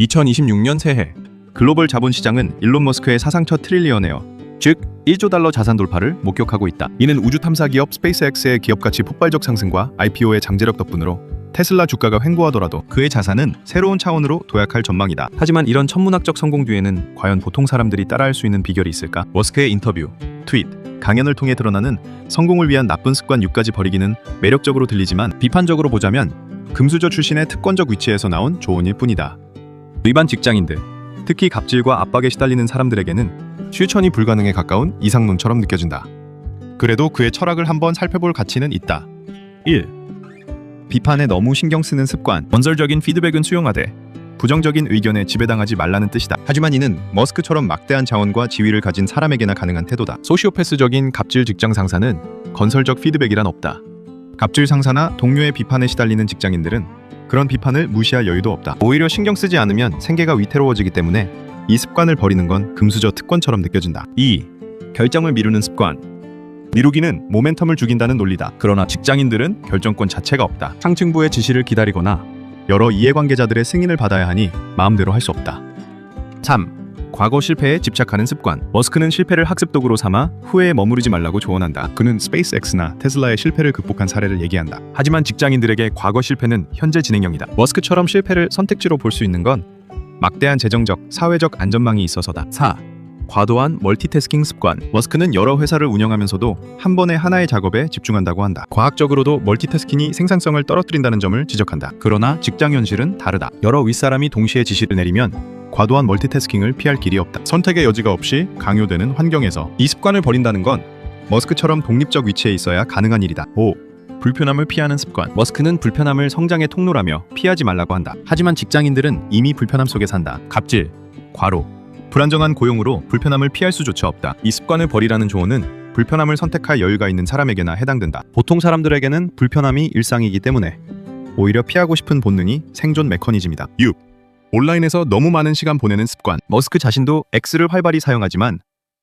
2026년 새해 글로벌 자본시장은 일론 머스크의 사상 첫 트릴리언웨어, 즉 1조 달러 자산 돌파를 목격하고 있다. 이는 우주 탐사 기업 스페이스X의 기업 가치 폭발적 상승과 IPO의 장제력 덕분으로 테슬라 주가가 횡보하더라도 그의 자산은 새로운 차원으로 도약할 전망이다. 하지만 이런 천문학적 성공 뒤에는 과연 보통 사람들이 따라할 수 있는 비결이 있을까? 머스크의 인터뷰, 트윗, 강연을 통해 드러나는 성공을 위한 나쁜 습관 6가지 버리기는 매력적으로 들리지만 비판적으로 보자면 금수저 출신의 특권적 위치에서 나온 조언일 뿐이다. 일반 직장인들, 특히 갑질과 압박에 시달리는 사람들에게는 실천이 불가능에 가까운 이상론처럼 느껴진다. 그래도 그의 철학을 한번 살펴볼 가치는 있다. 1. 비판에 너무 신경 쓰는 습관. 건설적인 피드백은 수용하되 부정적인 의견에 지배당하지 말라는 뜻이다. 하지만 이는 머스크처럼 막대한 자원과 지위를 가진 사람에게나 가능한 태도다. 소시오패스적인 갑질 직장 상사는 건설적 피드백이란 없다. 갑질 상사나 동료의 비판에 시달리는 직장인들은 그런 비판을 무시할 여유도 없다. 오히려 신경 쓰지 않으면 생계가 위태로워지기 때문에 이 습관을 버리는 건 금수저 특권처럼 느껴진다. 2. 결정을 미루는 습관. 미루기는 모멘텀을 죽인다는 논리다. 그러나 직장인들은 결정권 자체가 없다. 상층부의 지시를 기다리거나 여러 이해관계자들의 승인을 받아야 하니 마음대로 할 수 없다. 3. 과거 실패에 집착하는 습관. 머스크는 실패를 학습 도구로 삼아 후회에 머무르지 말라고 조언한다. 그는 스페이스X나 테슬라의 실패를 극복한 사례를 얘기한다. 하지만 직장인들에게 과거 실패는 현재 진행형이다. 머스크처럼 실패를 선택지로 볼 수 있는 건 막대한 재정적, 사회적 안전망이 있어서다. 4. 과도한 멀티태스킹 습관. 머스크는 여러 회사를 운영하면서도 한 번에 하나의 작업에 집중한다고 한다. 과학적으로도 멀티태스킹이 생산성을 떨어뜨린다는 점을 지적한다. 그러나 직장 현실은 다르다. 여러 윗사람이 동시에 지시를 내리면 과도한 멀티태스킹을 피할 길이 없다. 선택의 여지가 없이 강요되는 환경에서 이 습관을 버린다는 건 머스크처럼 독립적 위치에 있어야 가능한 일이다. 5. 불편함을 피하는 습관. 머스크는 불편함을 성장의 통로라며 피하지 말라고 한다. 하지만 직장인들은 이미 불편함 속에 산다. 갑질, 과로, 불안정한 고용으로 불편함을 피할 수조차 없다. 이 습관을 버리라는 조언은 불편함을 선택할 여유가 있는 사람에게나 해당된다. 보통 사람들에게는 불편함이 일상이기 때문에 오히려 피하고 싶은 본능이 생존 메커니즘이다. 6. 온라인에서 너무 많은 시간 보내는 습관. 머스크 자신도 X를 활발히 사용하지만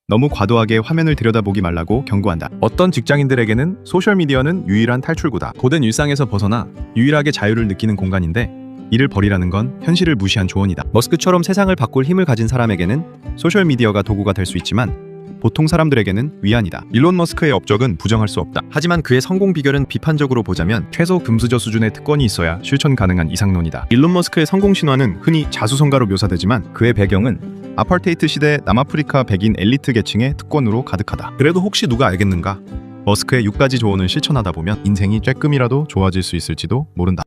너무 과도하게 화면을 들여다보기 말라고 경고한다. 어떤 직장인들에게는 소셜미디어는 유일한 탈출구다. 고된 일상에서 벗어나 유일하게 자유를 느끼는 공간인데 이를 버리라는 건 현실을 무시한 조언이다. 머스크처럼 세상을 바꿀 힘을 가진 사람에게는 소셜미디어가 도구가 될 수 있지만 보통 사람들에게는 위안이다. 일론 머스크의 업적은 부정할 수 없다. 하지만 그의 성공 비결은 비판적으로 보자면 최소 금수저 수준의 특권이 있어야 실천 가능한 이상론이다. 일론 머스크의 성공 신화는 흔히 자수성가로 묘사되지만 그의 배경은 아파르테이트 시대 남아프리카 백인 엘리트 계층의 특권으로 가득하다. 그래도 혹시 누가 알겠는가? 머스크의 6가지 조언을 실천하다 보면 인생이 쬐끔이라도 좋아질 수 있을지도 모른다.